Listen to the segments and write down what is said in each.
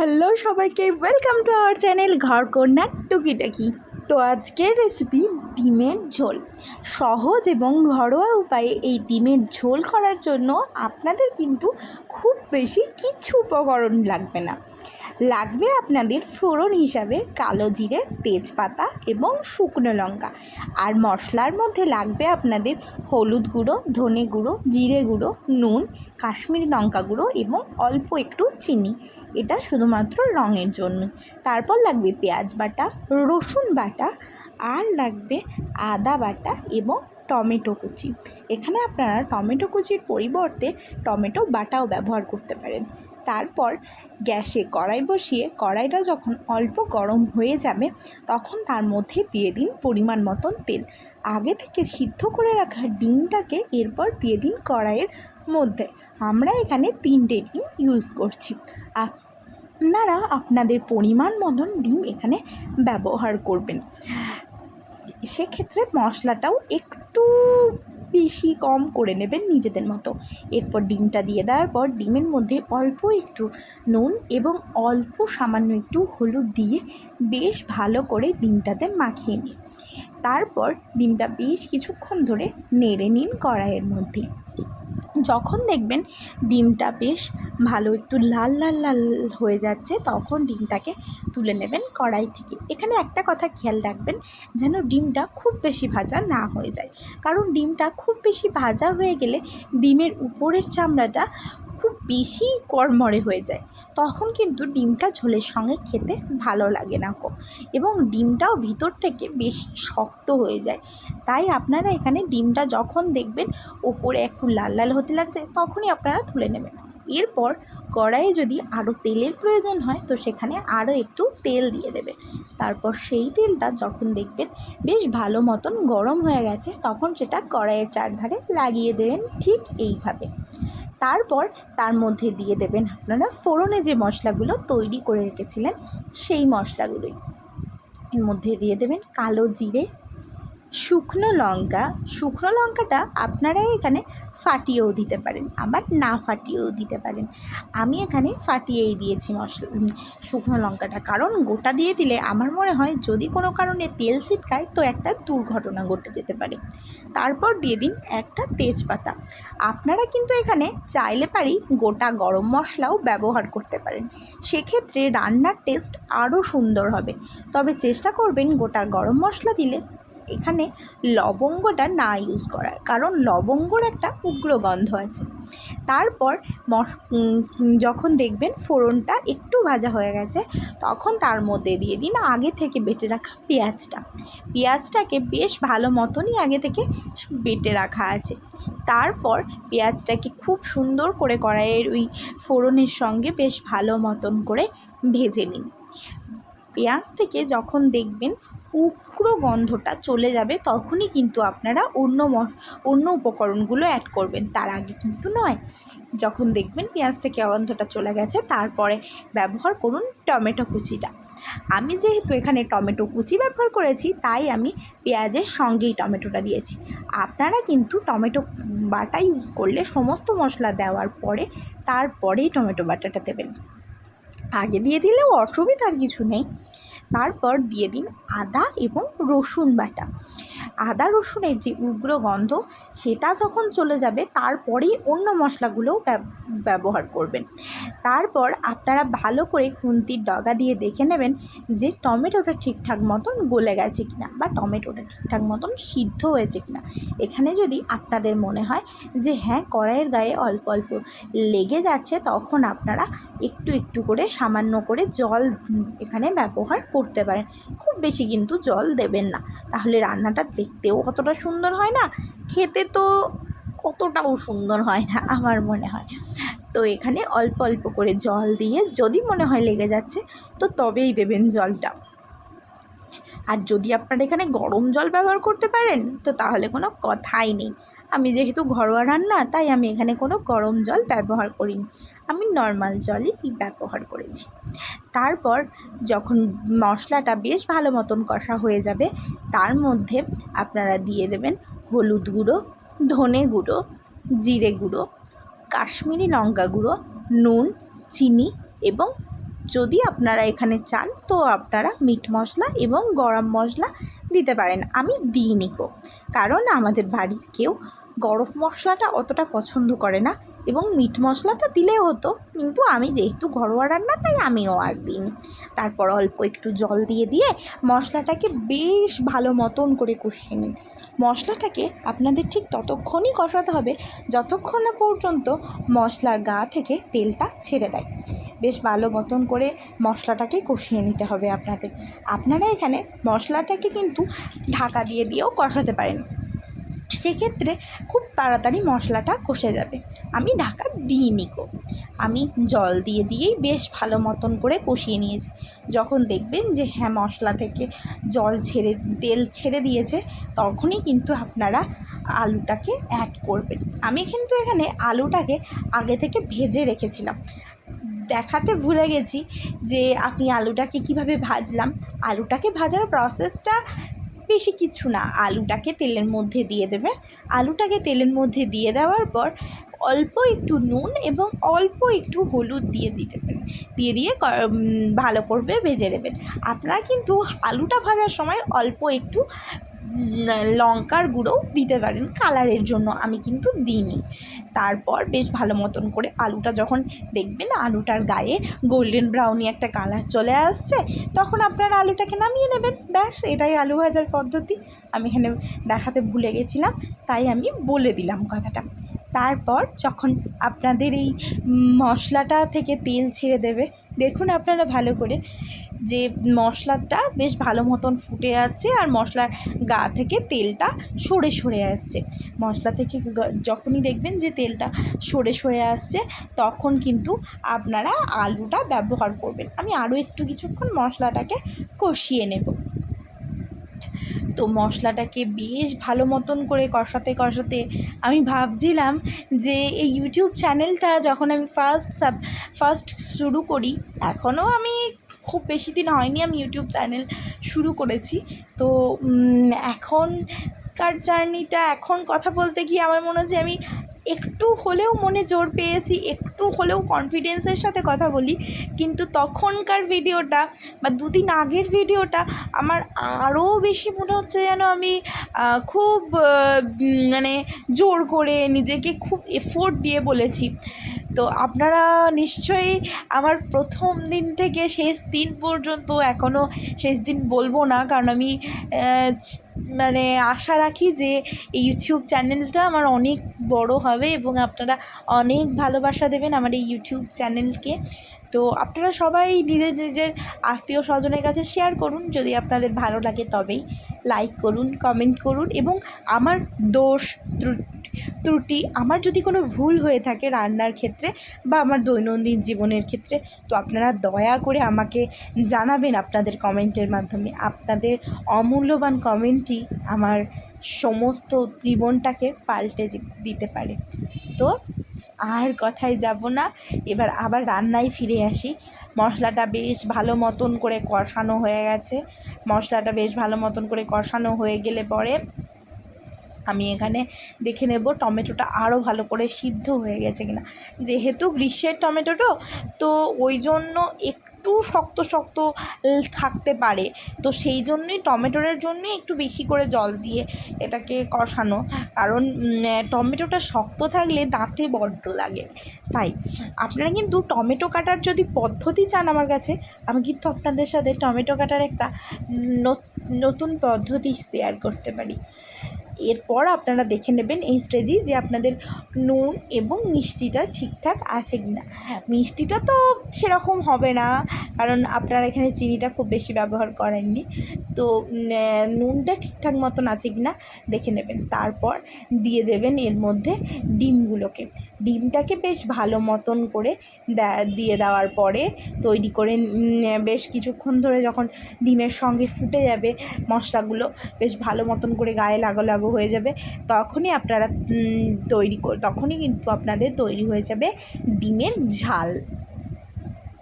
Hello সবাইকে welcome to our channel ঘর কন্যার টুকিটাকি। তো আজকের রেসিপি ডিমের ঝোল। সহজ এবং ঘরোয়া উপায়ে এই ডিমের ঝোল করার জন্য আপনাদের কিন্তু খুব বেশি কিছু উপকরণ লাগবে না। লাগবে আপনাদের ফোড়ন হিসাবে কালো জিরে, তেজপাতা এবং শুকনো লঙ্কা। আর মশলার মধ্যে লাগবে আপনাদের হলুদ গুঁড়ো, ধনে গুঁড়ো, জিরে গুঁড়ো, নুন, কাশ্মীরি লঙ্কা গুঁড়ো এবং অল্প একটু চিনি। এটা শুধুমাত্র রঙের জন্য। তারপর লাগবে পেঁয়াজ বাটা, রসুন বাটা আর লাগবে আদা বাটা এবং টমেটো কুচি। এখানে আপনারা টমেটো কুচির পরিবর্তে টমেটো বাটাও ব্যবহার করতে পারেন। তারপর গ্যাসে কড়াই বসিয়ে কড়াইটা যখন অল্প গরম হয়ে যাবে, তখন তার মধ্যে দিয়ে দিন পরিমাণ মতন তেল। আগে থেকে সিদ্ধ করে রাখা ডিমটাকে এরপর দিয়ে দিন কড়াইয়ের মধ্যে। আমরা এখানে তিনটে ডিম ইউজ করছি। আপনারা আপনাদের পরিমাণ মতন ডিম এখানে ব্যবহার করবেন। সেক্ষেত্রে মশলাটাও একটু বেশি কম করে নেবেন নিজেদের মতো। এরপর ডিমটা দিয়ে দেওয়ার পর ডিমের মধ্যে অল্প একটু নুন এবং অল্প সামান্য একটু হলুদ দিয়ে বেশ ভালো করে ডিমটাতে মাখিয়ে নিন। তারপর ডিমটা বেশ কিছুক্ষণ ধরে নেড়ে নিন কড়াইয়ের মধ্যে। যখন দেখবেন ডিমটা বেশ ভালো একটু লাল লাল লাল হয়ে যাচ্ছে, তখন ডিমটাকে তুলে নেবেন কড়াই থেকে। এখানে একটা কথা খেয়াল রাখবেন, যেন ডিমটা খুব বেশি ভাজা না হয়ে যায়। কারণ ডিমটা খুব বেশি ভাজা হয়ে গেলে ডিমের উপরের চামড়াটা খুব বেশি কড়মড়ে হয়ে যায়। তখন কিন্তু ডিমটা ঝোলের সঙ্গে খেতে ভালো লাগে না কো। এবং ডিমটাও ভিতর থেকে বেশি শক্ত হয়ে যায়। তাই আপনারা এখানে ডিমটা যখন দেখবেন, ওপরে একটু লাল লাল হতে লাগছে, তখনই আপনারা তুলে নেবেন। এরপর কড়াইয়ে যদি আরও তেলের প্রয়োজন হয়, তো সেখানে আরও একটু তেল দিয়ে দেবে। তারপর সেই তেলটা যখন দেখবেন বেশ ভালো মতন গরম হয়ে গেছে, তখন সেটা কড়াইয়ের চারধারে লাগিয়ে দেবেন ঠিক এইভাবে। তারপর তার মধ্যে দিয়ে দেবেন আপনারা ফোড়নে যে মশলাগুলো তৈরি করে রেখেছিলেন, সেই মশলাগুলোই। এর মধ্যে দিয়ে দেবেন কালো জিরে শুকনো লঙ্কা, শুকনো লঙ্কাটা আপনারা এখানে ফাটিয়েও দিতে পারেন, আবার না ফাটিয়েও দিতে পারেন। আমি এখানে ফাটিয়েই দিয়েছি মশলা শুকনো লঙ্কাটা। কারণ গোটা দিয়ে দিলে আমার মনে হয় যদি কোনো কারণে তেল ছিটকায়, তো একটা দুর্ঘটনা ঘটে যেতে পারে। তারপর দিয়ে দিন একটা তেজপাতা। আপনারা কিন্তু এখানে চাইলে পারি গোটা গরম মশলাও ব্যবহার করতে পারেন। সেক্ষেত্রে রান্নার টেস্ট আরও সুন্দর হবে। তবে চেষ্টা করবেন গোটা গরম মশলা দিলে এখানে লবঙ্গটা না ইউজ করার, কারণ লবঙ্গর একটা উগ্র গন্ধ আছে। তারপর যখন দেখবেন ফোড়নটা একটু ভাজা হয়ে গেছে, তখন তার মধ্যে দিয়ে দিন আগে থেকে বেটে রাখা পেঁয়াজটা। পেঁয়াজটাকে বেশ ভালো মতনই আগে থেকে বেটে রাখা আছে। তারপর পেঁয়াজটাকে খুব সুন্দর করে কড়াইয়ের ওই ফোড়নের সঙ্গে বেশ ভালো মতন করে ভেজে নিন। পেঁয়াজ থেকে যখন দেখবেন উগ্র গন্ধটা চলে যাবে, তখনই কিন্তু আপনারা অন্য অন্য উপকরণগুলো অ্যাড করবেন। তার আগে কিন্তু নয়। যখন দেখবেন পেঁয়াজ থেকে গন্ধটা চলে গেছে, তারপরে ব্যবহার করুন টমেটো কুচিটা। আমি যেহেতু এখানে টমেটো কুচি ব্যবহার করেছি, তাই আমি পেঁয়াজের সঙ্গেই টমেটোটা দিয়েছি। আপনারা কিন্তু টমেটো বাটা ইউজ করলে সমস্ত মশলা দেওয়ার পরে তারপরেই টমেটো বাটাটা দেবেন। আগে দিয়ে দিলেও অসুবিধার কিছু নেই। তারপর দিয়ে দিন আদা এবং রসুন বাটা। আদা রসুনের যে উগ্র গন্ধ, সেটা যখন চলে যাবে, তারপরেই অন্য মশলাগুলোও ব্যবহার করবেন। তারপর আপনারা ভালো করে খুন্তির ডগা দিয়ে দেখে নেবেন যে টমেটোটা ঠিকঠাক মতন গলে গেছে কিনা বা টমেটোটা ঠিকঠাক মতন সিদ্ধ হয়েছে কিনা। এখানে যদি আপনাদের মনে হয় যে হ্যাঁ কড়াইয়ের গায়ে অল্প অল্প লেগে যাচ্ছে, তখন আপনারা একটু একটু করে সামান্য করে জল এখানে ব্যবহার করতে পারেন। খুব বেশি কিন্তু জল দেবেন না। তাহলে রান্নাটা দেখতেও কতটা সুন্দর হয় না, খেতে তো অতটাও সুন্দর হয় না আমার মনে হয়। তো এখানে অল্প অল্প করে জল দিয়ে যদি মনে হয় লেগে যাচ্ছে, তো তবেই দেবেন জলটা। আর যদি আপনারা এখানে গরম জল ব্যবহার করতে পারেন, তো তাহলে কোনো কথাই নেই। আমি যেহেতু ঘরোয়া রান্না, তাই আমি এখানে কোনো গরম জল ব্যবহার করিনি। আমি নর্মাল জলই ব্যবহার করেছি। তারপর যখন মশলাটা বেশ ভালো মতন কষা হয়ে যাবে, তার মধ্যে আপনারা দিয়ে দেবেন হলুদ গুঁড়ো, ধনে গুঁড়ো, জিরে গুঁড়ো, কাশ্মীরি লঙ্কা গুঁড়ো, নুন, চিনি এবং যদি আপনারা এখানে চান তো আপনারা মিট মশলা এবং গরম মশলা দিতে পারেন। আমি দিইনি কো কারণ আমাদের বাড়ির কেউ গরম মশলাটা অতটা পছন্দ করে না। এবং মিট মশলাটা দিলেও হতো। কিন্তু আমি যেহেতু ঘরোয়া রান্না, তাই আমিও আর দিইনি। তারপর অল্প একটু জল দিয়ে দিয়ে মশলাটাকে বেশ ভালো মতন করে কষিয়ে নিন। মশলাটাকে আপনাদের ঠিক ততক্ষণই কষাতে হবে, যতক্ষণ না পর্যন্ত মশলার গা থেকে তেলটা ছেড়ে দেয়। বেশ ভালো মতন করে মশলাটাকে কষিয়ে নিতে হবে আপনাদের। আপনারা এখানে মশলাটাকে কিন্তু ঢাকা দিয়ে দিয়েও কষাতে পারেন। সেক্ষেত্রে খুব তাড়াতাড়ি মশলাটা কষে যাবে। আমি ঢাকা দিইনি কো আমি জল দিয়ে দিয়েই বেশ ভালো মতন করে কষিয়ে নিয়েছি। যখন দেখবেন যে হ্যাঁ মশলা থেকে জল ছেড়ে, তেল ছেড়ে দিয়েছে, তখনই কিন্তু আপনারা আলুটাকে অ্যাড করবেন। আমি কিন্তু এখানে আলুটাকে আগে থেকে ভেজে রেখেছিলাম। দেখাতে ভুলে গেছি যে আমি আলুটাকে কীভাবে ভাজলাম। আলুটাকে ভাজার প্রসেসটা বেশি কিছু না। আলুটাকে তেলের মধ্যে দিয়ে দেবেন আলুটাকে তেলের মধ্যে দিয়ে দেওয়ার পর অল্প একটু নুন এবং অল্প একটু হলুদ দিয়ে দিতে পারেন। দিয়ে দিয়ে ভালো করবে, ভেজে নেবেন। আপনারা কিন্তু আলুটা ভাজার সময় অল্প একটু লঙ্কার গুঁড়োও দিতে পারেন কালারের জন্য, আমি কিন্তু দিইনি। তারপর বেশ ভালো মতন করে আলুটা যখন দেখবেন আলুটার গায়ে গোল্ডেন ব্রাউনি একটা কালার চলে আসছে, তখন আপনারা আলুটাকে নামিয়ে নেবেন। ব্যাস, এটাই আলু ভাজার পদ্ধতি। আমি এখানে দেখাতে ভুলে গেছিলাম, তাই আমি বলে দিলাম কথাটা। তারপর যখন আপনাদের এই মশলাটা থেকে তেল ছেড়ে দেবে, দেখুন আপনারা ভালো করে যে মশলাটা বেশ ভালো মতন ফুটে যাচ্ছে আর মশলার গা থেকে তেলটা সরে সরে আসছে। মশলা থেকে যখনই দেখবেন যে তেলটা সরে সরে আসছে, তখন কিন্তু আপনারা আলুটা ব্যবহার করবেন। আমি আরও একটু কিছুক্ষণ মশলাটাকে কষিয়ে নেব। তো মশলাটাকে বেশ ভালো মতন করে কষাতে কষাতে আমি ভাবছিলাম যে এই ইউটিউব চ্যানেলটা যখন আমি ফার্স্ট সাব, ফার্স্ট শুরু করি, এখনও আমি খুব বেশি দিন হয়নি আমি ইউটিউব চ্যানেল শুরু করেছি। তো এখনকার জার্নিটা, এখন কথা বলতে গিয়ে আমার মনে হচ্ছে আমি একটু হলেও মনে জোর পেয়েছি, একটু হলেও কনফিডেন্সের সাথে কথা বলি। কিন্তু তখনকার ভিডিওটা বা দুদিন আগের ভিডিওটা আমার আরও বেশি মনে হচ্ছে যেন আমি খুব মানে জোর করে নিজেকে খুব এফোর্ট দিয়ে বলেছি। তো আপনারা নিশ্চয়ই আমার প্রথম দিন থেকে শেষ দিন পর্যন্ত এখনও শেষ দিন বলব না, কারণ আমি মানে আশা রাখি যে এই ইউটিউব চ্যানেলটা আমার অনেক বড় হবে এবং আপনারা অনেক ভালোবাসা দেবেন আমার এই ইউটিউব চ্যানেলকে। তো আপনারা সবাই নিজের নিজের আত্মীয় স্বজনের কাছে শেয়ার করুন। যদি আপনাদের ভালো লাগে তবেই লাইক করুন কমেন্ট করুন এবং আমার দোষ ত্রুটি, আমার যদি কোনো ভুল হয়ে থাকে রান্নার ক্ষেত্রে বা আমার দৈনন্দিন জীবনের ক্ষেত্রে, তো আপনারা দয়া করে আমাকে জানাবেন আপনাদের কমেন্টের মাধ্যমে। আপনাদের অমূল্যবান কমেন্টই আমার সমস্ত জীবনটাকে পাল্টে দিতে পারে। তো আর কথায় যাব না। এবার আবার রান্নায় ফিরে আসি। মশলাটা বেশ ভালো মতন করে কষানো হয়ে গেছে। মশলাটা বেশ ভালো মতন করে কষানো হয়ে গেলে পরে আমি এখানে দেখে নেব টমেটোটা আরও ভালো করে সিদ্ধ হয়ে গেছে কিনা। যেহেতু গ্রীষ্মের টমেটোটো, তো ওই জন্য একটু শক্ত শক্ত থাকতে পারে। তো সেই জন্যই, টমেটোর জন্যই একটু বেশি করে জল দিয়ে এটাকে কষানো। কারণ টমেটোটা শক্ত থাকলে দাঁতে বড্ড লাগে। তাই, আপনারা কিন্তু টমেটো কাটার যদি পদ্ধতি চান আমার কাছে, আমি কিন্তু আপনাদের সাথে টমেটো কাটার একটা নতুন পদ্ধতি শেয়ার করতে পারি। এরপর আপনারা দেখে নেবেন এই স্টেজেই যে আপনাদের নুন এবং মিষ্টিটা ঠিকঠাক আছে কি না। মিষ্টিটা তো সেরকম হবে না, কারণ আপনারা এখানে চিনিটা খুব বেশি ব্যবহার করেননি। তো নুনটা ঠিকঠাক মতন আছে কি না, দেখে নেবেন। তারপর দিয়ে দেবেন এর মধ্যে ডিমগুলোকে। ডিমটাকে বেশ ভালো মতন করে দিয়ে দেওয়ার পরে তৈরি করে বেশ কিছুক্ষণ ধরে যখন ডিমের সঙ্গে ফুটে যাবে মশলাগুলো বেশ ভালো মতন করে গায়ে লাগো লাগো হয়ে যাবে, তখনই আপনারা তৈরি তখনই কিন্তু আপনাদের তৈরি হয়ে যাবে ডিমের ঝাল।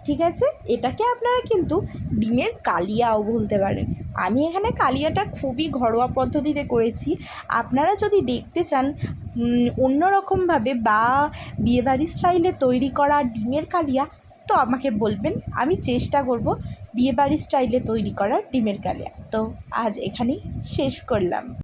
ঠিক আছে? এটাকে আপনারা কিন্তু ডিমের কালিয়াও বলতে পারেন। আমি এখানে কালিয়াটা খুবই ঘরোয়া পদ্ধতিতে করেছি। আপনারা যদি দেখতে চান অন্য অন্যরকমভাবে বা বিয়েবাড়ির স্টাইলে তৈরি করা ডিমের কালিয়া, তো আমাকে বলবেন, আমি চেষ্টা করব বিয়েবাড়ির স্টাইলে তৈরি করা ডিমের কালিয়া। তো আজ এখানেই শেষ করলাম।